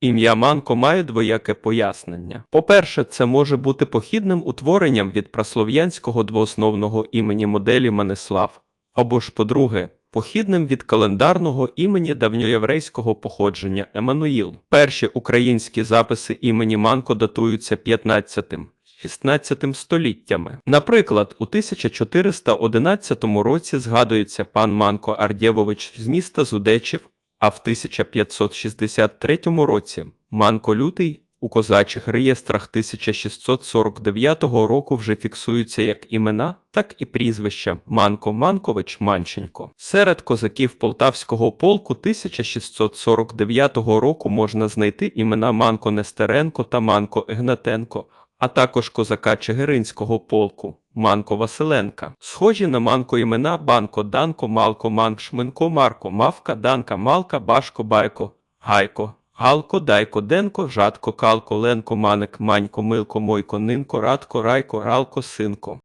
Ім'я Манко має двояке пояснення. По-перше, це може бути похідним утворенням від праслов'янського двоосновного імені моделі Манислав, або ж, по-друге, похідним від календарного імені давньоєврейського походження Еммануїл. Перші українські записи імені Манко датуються 15 16 століттями. Наприклад, у 1411 році згадується пан Манко Ардєвович з міста Зудечів, а в 1563 році Манко Лютий у козачих реєстрах 1649 року вже фіксуються як імена, так і прізвища Манко Манкович Манченко. Серед козаків Полтавського полку 1649 року можна знайти імена Манко Нестеренко та Манко Ігнатенко, а також козака Чигиринського полку Манко Василенка. Схожі на Манко імена Банко, Данко, Малко, Манк, Шминко, Марко, Мавка, Данка, Малка, Башко, Байко, Гайко. Галко, Дайко, Денко, Жадко, Калко, Ленко, Маник, Манько, Милко, Мойко, Нинко, Радко, Райко, Ралко, Синко.